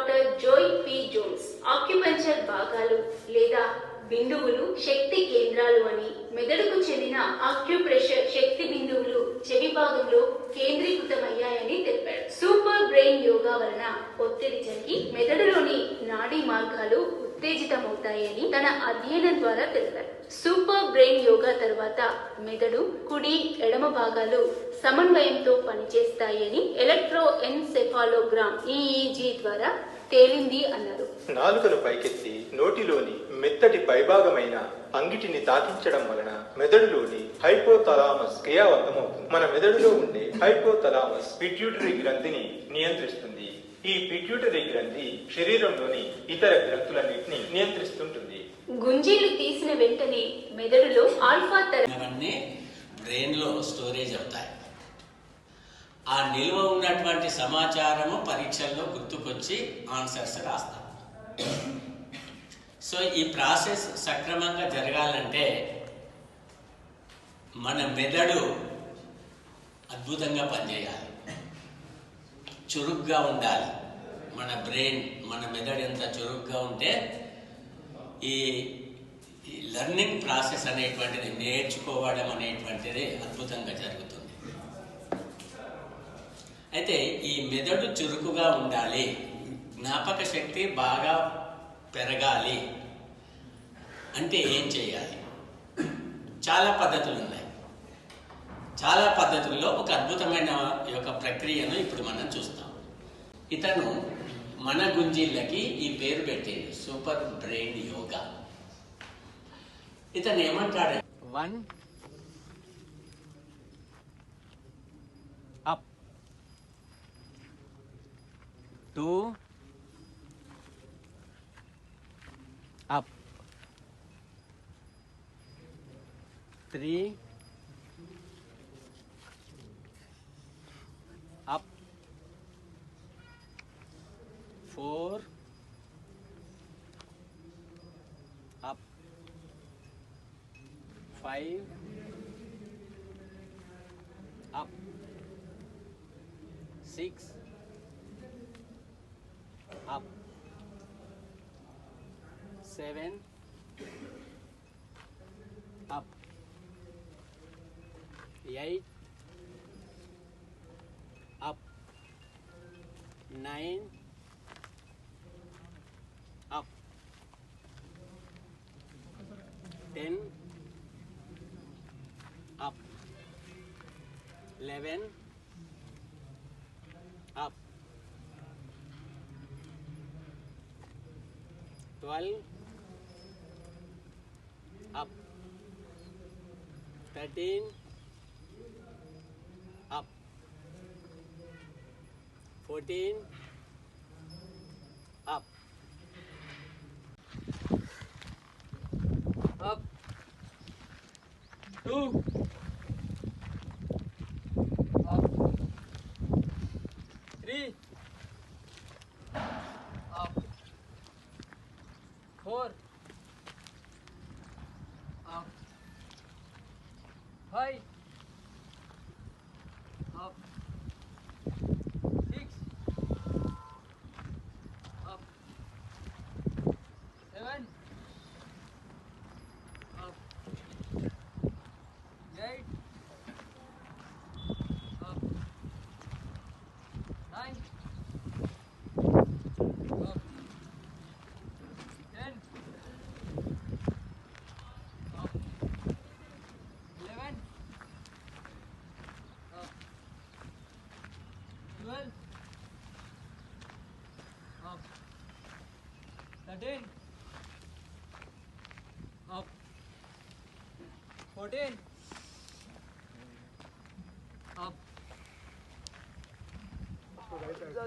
Doctor Joy P Jones. Acupuncture భాగాలు లేదా బిందువులు శక్తి కేంద్రాలు అని మెదడుకు చెందిన ఆక్యుప్రెషర్ శక్తి బిందువులు చెవి భాగంలో కేంద్రీకృతమయ్యాయని తెలిపారు. సూపర్ బ్రెయిన్ యోగా వలన ఒత్తిడి జరిగి మెదడులోని నాడీ మార్గాలు ఉత్తేజితమవుతాయని తన అధ్యయనం ద్వారా తెలిపారు. సూపర్ బ్రెయిన్ యోగా తర్వాత మెదడు కుడి ఎడమ భాగాలు సమన్వయంతో పనిచేస్తాయని ఎలక్ట్రో ఎన్సెఫాలోగ్రామ్ ఈఈజీ ద్వారా తేలింది అన్నారు. నాలుకను పైకెత్తి నోటిలోని మెత్తటి పైభాగమైన అంగిటిని తాకించడం వలన మెదడులోని హైపోథలామస్ క్రియావంతమవుతుంది మన మెదడులో ఉండే హైపోథలామస్ పిట్యూటరీ గ్రంథిని నియంత్రిస్తుంది. ఈ పిట్యూటరీ గ్రంథి శరీరంలోని ఇతర గ్రంథులన్నింటినీ నియంత్రిస్తుంటుంది. గుంజీలు తీసిన వెంటనే మెదడులో ఆల్ఫా తర అవన్నీ బ్రెయిన్లో స్టోరేజ్ అవుతాయి. ఆ నిల్వ ఉన్నటువంటి సమాచారము పరీక్షల్లో గుర్తుకొచ్చి ఆన్సర్స్ రాస్తాం. సో ఈ ప్రాసెస్ సక్రమంగా జరగాలంటే మన మెదడు అద్భుతంగా పనిచేయాలి. చురుగ్గా ఉండాలి. మన బ్రెయిన్ మన మెదడు ఎంత చురుగ్గా ఉంటే ఈ లర్నింగ్ లెర్నింగ్ ప్రాసెస్ అనేటువంటిది నేర్చుకోవడం అనేటువంటిది అద్భుతంగా జరుగుతుంది. అయితే ఈ మెదడు చురుకుగా ఉండాలి జ్ఞాపక శక్తి బాగా పెరగాలి అంటే ఏం చేయాలి? చాలా పద్ధతులు ఉన్నాయి. చాలా పద్ధతుల్లో ఒక అద్భుతమైన యొక్క ప్రక్రియను ఇప్పుడు మనం చూస్తాం. ఇతను మన గుంజీళ్ళకి ఈ పేరు పెట్టిండు సూపర్ బ్రెయిన్ యోగా ఇతను ఏమంటాడు one up two up three four up five up six up seven up eight up nine up eleven up twelve up thirteen up fourteen up up two three up four up five 12, 13, 14, 15.